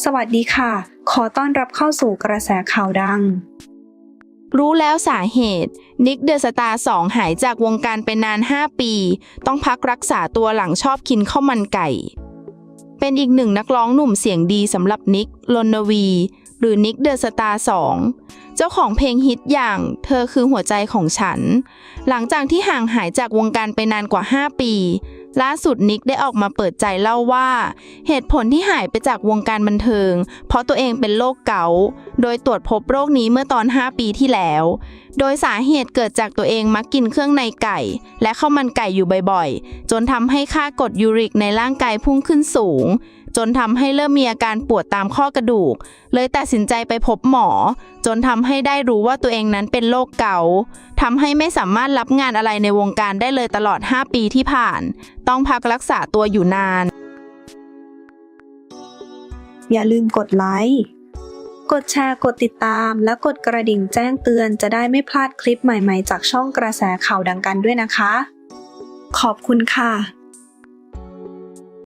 สวัสดีค่ะ ขอต้อนรับเข้าสู่กระแสข่าวดัง รู้แล้วสาเหตุ นิกเดอะสตาร์สองหายจากวงการไปนาน 5 ปี ต้องพักรักษาตัวหลังชอบกินข้าวมันไก่ เป็นอีกหนึ่งนักร้องหนุ่มเสียงดีสำหรับนิกลนวี หรือนิกเดอะสตาร์สองเจ้าของเพลงฮิตอย่างเธอคือหัวใจของฉัน หลังจากที่ห่างหายจากวงการไปนานกว่า 5 ปี ล่าสุดนิกได้ออกมาเปิดใจเล่าว่า เหตุผลที่หายไปจากวงการบันเทิง เพราะตัวเองเป็นโรคเกาต์โดยตรวจพบโรคนี้เมื่อตอน 5 ปีที่แล้ว โดยสาเหตุเกิดจากตัวเองมักกินเครื่องในไก่ และข้าวมันไก่อยู่บ่อยๆ จนทำให้ค่ากรดยูริกในร่างกายพุ่งขึ้นสูง จนทำให้เริ่มมีอาการปวดตามข้อกระดูก เลยตัดสินใจไปพบหมอ จนทำให้ได้รู้ว่าตัวเองนั้นเป็นโรคเกาต์ทำให้ไม่สามารถรับงานอะไรในวงการได้เลยตลอด 5 ปีที่ผ่าน ต้องพักรักษาตัวอยู่นาน อย่าลืมกดไลค์ กดแชร์ กดติดตาม และกดกระดิ่งแจ้งเตือนจะได้ไม่พลาดคลิปใหม่ๆ จากช่องกระแสข่าวดังกันด้วยนะคะ ขอบคุณค่ะ